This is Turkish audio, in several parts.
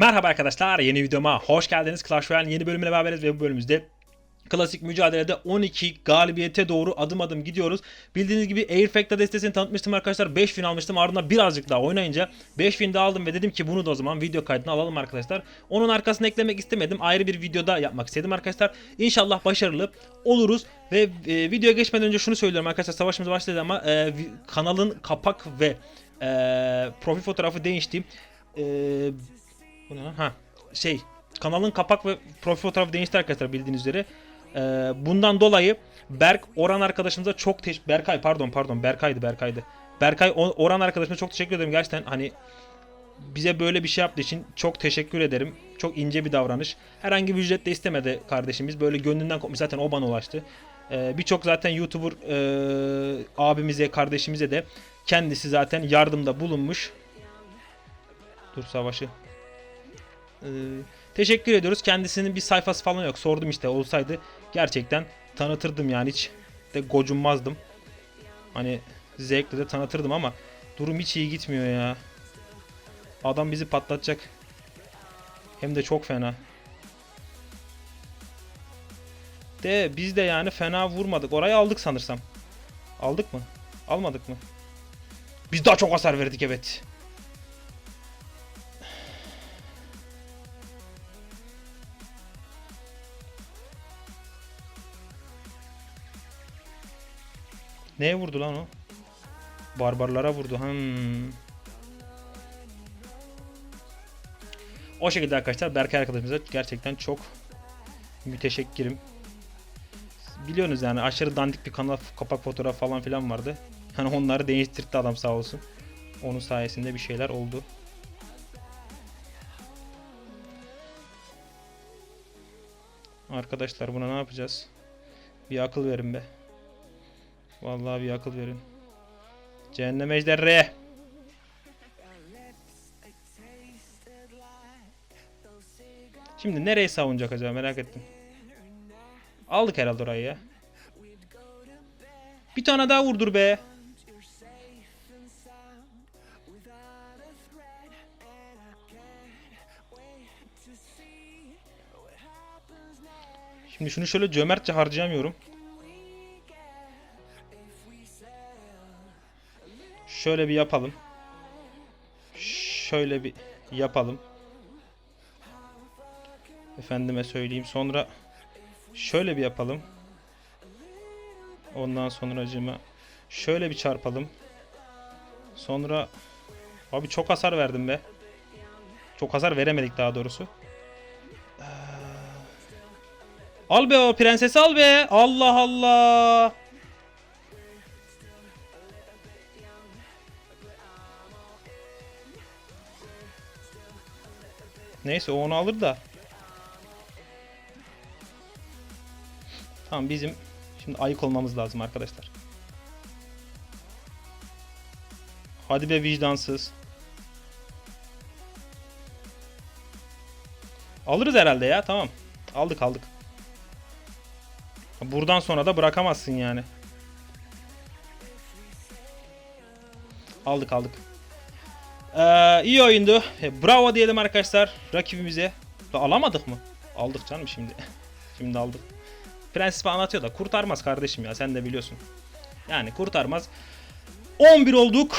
Merhaba arkadaşlar yeni videoma hoş geldiniz. Clash Royale yeni bölümüne beraberiz ve bu bölümümüzde klasik mücadelede 12 galibiyete doğru adım adım gidiyoruz. Bildiğiniz gibi Air Factor destesini tanıtmıştım arkadaşlar. 5 fin almıştım ardından birazcık daha oynayınca 5 fin daha aldım ve dedim ki bunu da o zaman video kaydına alalım arkadaşlar. Onun arkasına eklemek istemedim. Ayrı bir videoda yapmak istedim arkadaşlar. İnşallah başarılı oluruz ve e, videoya geçmeden önce şunu söylüyorum arkadaşlar. Savaşımız başladı ama e, kanalın kapak ve e, profil fotoğrafı değişti. E, bu ne? Ha şey kanalın kapak ve profil fotoğrafı değişti arkadaşlar bildiğiniz üzere. Ee, bundan dolayı Berk Orhan arkadaşımıza çok teş Berkay pardon pardon Berkay'dı Berkay'dı. Berkay Orhan arkadaşıma çok teşekkür ederim gerçekten hani bize böyle bir şey yaptığı için çok teşekkür ederim. Çok ince bir davranış. Herhangi bir ücret de istemedi kardeşimiz. Böyle gönlünden kopmuş. Zaten o bana ulaştı. Ee, Birçok zaten YouTuber e, abimize, kardeşimize de kendisi zaten yardımda bulunmuş. Dur savaşı. Ee, teşekkür ediyoruz. Kendisinin bir sayfası falan yok. Sordum işte olsaydı gerçekten tanıtırdım yani hiç de gocunmazdım. Hani zevkle de tanıtırdım ama durum hiç iyi gitmiyor ya. Adam bizi patlatacak. Hem de çok fena. De biz de yani fena vurmadık. Orayı aldık sanırsam. Aldık mı? Almadık mı? Biz daha çok hasar verdik evet. Neye vurdu lan o? Barbarlara vurdu. Hmm. O şekilde arkadaşlar Berkay arkadaşımıza gerçekten çok müteşekkirim. Biliyorsunuz yani aşırı dandik bir kanal kapak fotoğraf falan filan vardı. Hani onları değiştirdi adam sağ olsun. Onun sayesinde bir şeyler oldu. Arkadaşlar buna ne yapacağız? Bir akıl verin be. Vallahi bir akıl verin. Cehennem ejderre. Şimdi nereye savunacak acaba merak ettim. Aldık herhalde orayı ya. Bir tane daha vurdur be. Şimdi şunu şöyle cömertçe harcayamıyorum. Şöyle bir yapalım. Şöyle bir yapalım. Efendime söyleyeyim. Sonra şöyle bir yapalım. Ondan sonra acıma şöyle bir çarpalım. Sonra abi çok hasar verdim be. Çok hasar veremedik daha doğrusu. Ee, Al be o prensesi al be. Allah Allah. Neyse o onu alır da. Tamam bizim şimdi ayık olmamız lazım arkadaşlar. Hadi be vicdansız. Alırız herhalde ya tamam. Aldık aldık. Buradan sonra da bırakamazsın yani. Aldık aldık. Ee, iyi oyundu. E, Bravo diyelim arkadaşlar rakibimize. Da alamadık mı? Aldık canım şimdi. şimdi aldık. Prensip anlatıyor da kurtarmaz kardeşim ya sen de biliyorsun. Yani kurtarmaz. 11 olduk.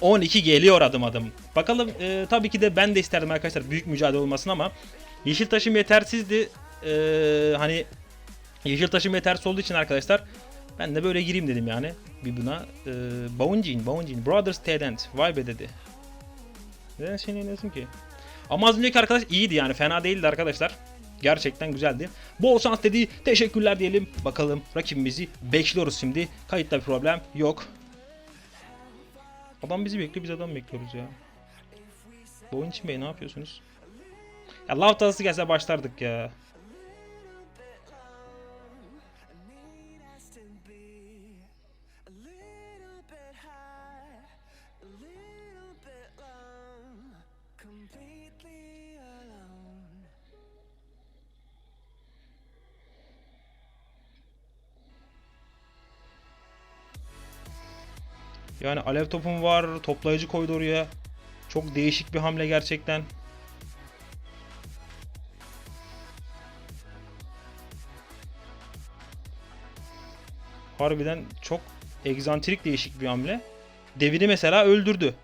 12 geliyor adım adım. Bakalım e, tabii ki de ben de isterdim arkadaşlar büyük mücadele olmasın ama yeşil taşım yetersizdi. E, hani yeşil taşım yetersiz olduğu için arkadaşlar ben de böyle gireyim dedim yani bir buna. E, Baunjin, Baunjin, Brothers Tedent. Vay be dedi. Neden seni oynasın ki? Ama az önceki arkadaş iyiydi yani fena değildi arkadaşlar. Gerçekten güzeldi. Bol şans dedi. Teşekkürler diyelim. Bakalım rakibimizi bekliyoruz şimdi. Kayıtta bir problem yok. Adam bizi bekliyor biz adam bekliyoruz ya. Bu oyun için bey ne yapıyorsunuz? Ya lav tasası gelse başlardık ya. completely alone. Yani alev topum var, toplayıcı koydu oraya. Çok değişik bir hamle gerçekten. Harbiden çok egzantrik değişik bir hamle. Devini mesela öldürdü.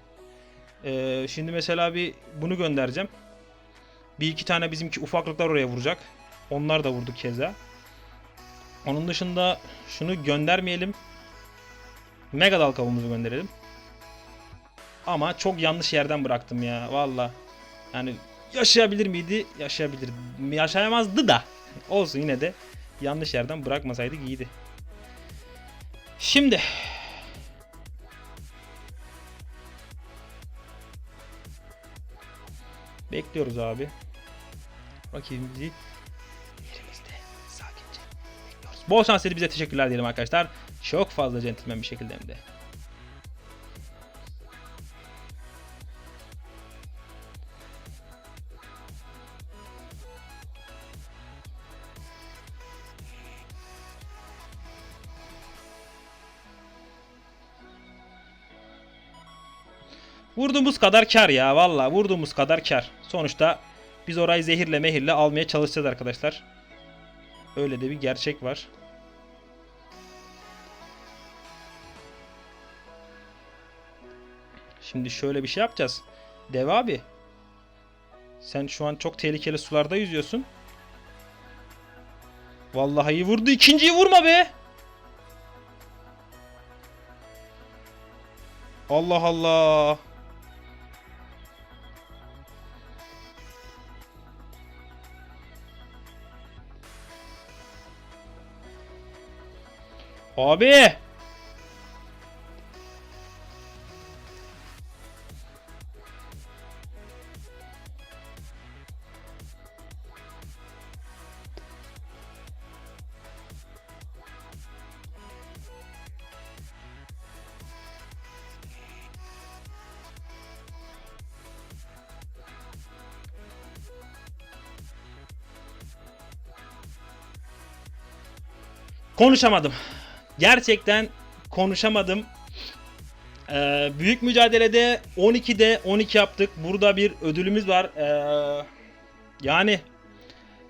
Ee, şimdi mesela bir bunu göndereceğim. Bir iki tane bizimki ufaklıklar oraya vuracak. Onlar da vurdu keza. Onun dışında şunu göndermeyelim. Mega dal kavuğumuzu gönderelim. Ama çok yanlış yerden bıraktım ya valla. Yani yaşayabilir miydi? Yaşayabilir. Yaşayamazdı da. Olsun yine de yanlış yerden bırakmasaydık iyiydi. Şimdi Bekliyoruz abi. Rakibimizi yerimizde sakince bekliyoruz. Bol şans bize teşekkürler diyelim arkadaşlar. Çok fazla centilmen bir şekilde hem de. Vurduğumuz kadar kar ya valla vurduğumuz kadar kar. Sonuçta biz orayı zehirle mehirle almaya çalışacağız arkadaşlar. Öyle de bir gerçek var. Şimdi şöyle bir şey yapacağız. Dev abi. Sen şu an çok tehlikeli sularda yüzüyorsun. Vallahi iyi vurdu. İkinciyi vurma be. Allah Allah. Abi. Konuşamadım. Gerçekten konuşamadım. Ee, büyük mücadelede 12'de 12 yaptık. Burada bir ödülümüz var. Ee, yani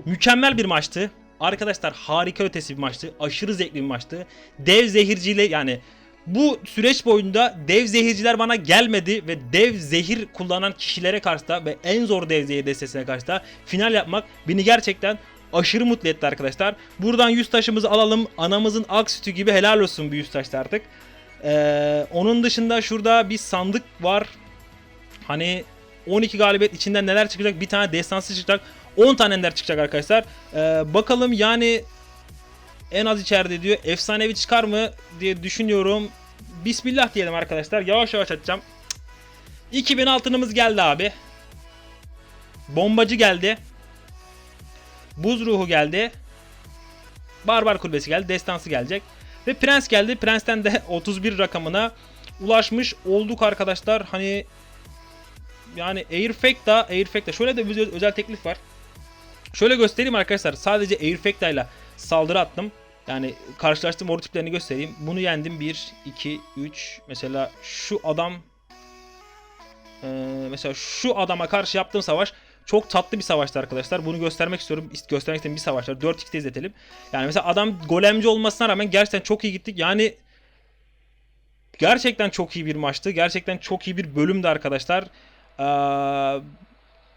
mükemmel bir maçtı. Arkadaşlar harika ötesi bir maçtı. Aşırı zevkli bir maçtı. Dev zehirciyle yani bu süreç boyunda dev zehirciler bana gelmedi ve dev zehir kullanan kişilere karşı da ve en zor dev zehir destesine karşı da final yapmak beni gerçekten aşırı mutlu etti arkadaşlar. Buradan yüz taşımızı alalım. Anamızın ak sütü gibi helal olsun bu yüz taşta artık. Ee, onun dışında şurada bir sandık var. Hani 12 galibiyet içinden neler çıkacak? Bir tane destansı çıkacak. 10 tane ender çıkacak arkadaşlar. Ee, bakalım yani en az içeride diyor. Efsanevi çıkar mı diye düşünüyorum. Bismillah diyelim arkadaşlar. Yavaş yavaş açacağım. 2000 altınımız geldi abi. Bombacı geldi. Buz ruhu geldi. Barbar kulübesi geldi. Destansı gelecek. Ve prens geldi. Prens'ten de 31 rakamına ulaşmış olduk arkadaşlar. Hani yani Airfacta, Airfacta şöyle de bir özel teklif var. Şöyle göstereyim arkadaşlar. Sadece Airfacta ile saldırı attım. Yani karşılaştığım oru tiplerini göstereyim. Bunu yendim 1, 2, 3. Mesela şu adam ee, mesela şu adama karşı yaptığım savaş çok tatlı bir savaştı arkadaşlar. Bunu göstermek istiyorum. İst- Göstermek istediğim bir savaşlar. 4x'te izletelim. Yani mesela adam golemci olmasına rağmen gerçekten çok iyi gittik. Yani gerçekten çok iyi bir maçtı. Gerçekten çok iyi bir bölümdü arkadaşlar. Ee,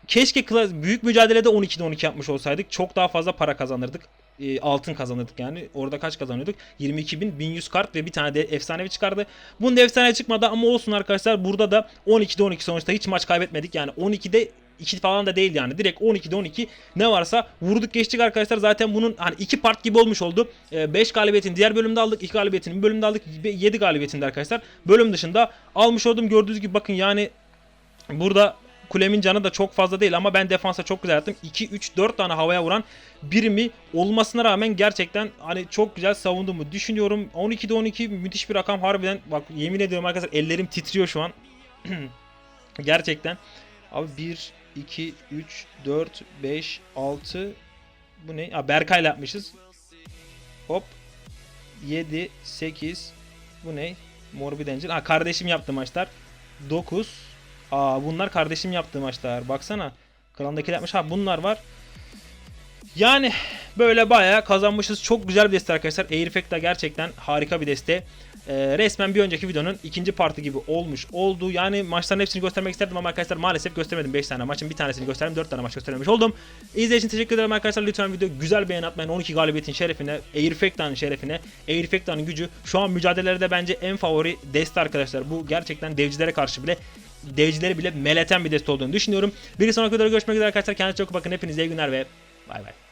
keşke kla- büyük mücadelede 12'de 12 yapmış olsaydık. Çok daha fazla para kazanırdık. Ee, altın kazanırdık yani. Orada kaç kazanıyorduk? 22 bin 1100 kart ve bir tane de efsanevi çıkardı. Bunda efsane çıkmadı ama olsun arkadaşlar. Burada da 12'de 12 sonuçta hiç maç kaybetmedik. Yani 12'de 2 falan da değil yani. Direkt 12'de 12 ne varsa vurduk geçtik arkadaşlar. Zaten bunun hani iki part gibi olmuş oldu. 5 galibiyetin diğer bölümde aldık. 2 galibiyetin bir bölümde aldık. 7 galibiyetinde arkadaşlar. Bölüm dışında almış oldum. Gördüğünüz gibi bakın yani burada kulemin canı da çok fazla değil ama ben defansa çok güzel yaptım. 2 3 4 tane havaya vuran birimi olmasına rağmen gerçekten hani çok güzel savunduğumu düşünüyorum. 12'de 12 müthiş bir rakam harbiden. Bak yemin ediyorum arkadaşlar ellerim titriyor şu an. gerçekten. Abi 1 2 3 4 5 6 bu ne? Aa, Berkay'la yapmışız. Hop 7 8 bu ne? Morbid Angel. Ha kardeşim yaptı maçlar. 9 Aa bunlar kardeşim yaptığı maçlar. Baksana. Klandakiler yapmış. Ha bunlar var. Yani böyle bayağı kazanmışız. Çok güzel bir deste arkadaşlar. Air Effect'ta gerçekten harika bir deste. Ee, resmen bir önceki videonun ikinci partı gibi olmuş oldu. Yani maçların hepsini göstermek isterdim ama arkadaşlar maalesef göstermedim 5 tane maçın bir tanesini gösterdim 4 tane maç göstermemiş oldum. İzlediğiniz için teşekkür ederim arkadaşlar. Lütfen video güzel beğen atmayın. 12 galibiyetin şerefine, Air Effect'ın şerefine, Air Effect'ın gücü şu an mücadelelerde bence en favori deste arkadaşlar. Bu gerçekten devcilere karşı bile devcileri bile meleten bir deste olduğunu düşünüyorum. Bir sonraki videoda görüşmek üzere arkadaşlar. Kendinize çok bakın. Hepinize iyi günler ve bay bay.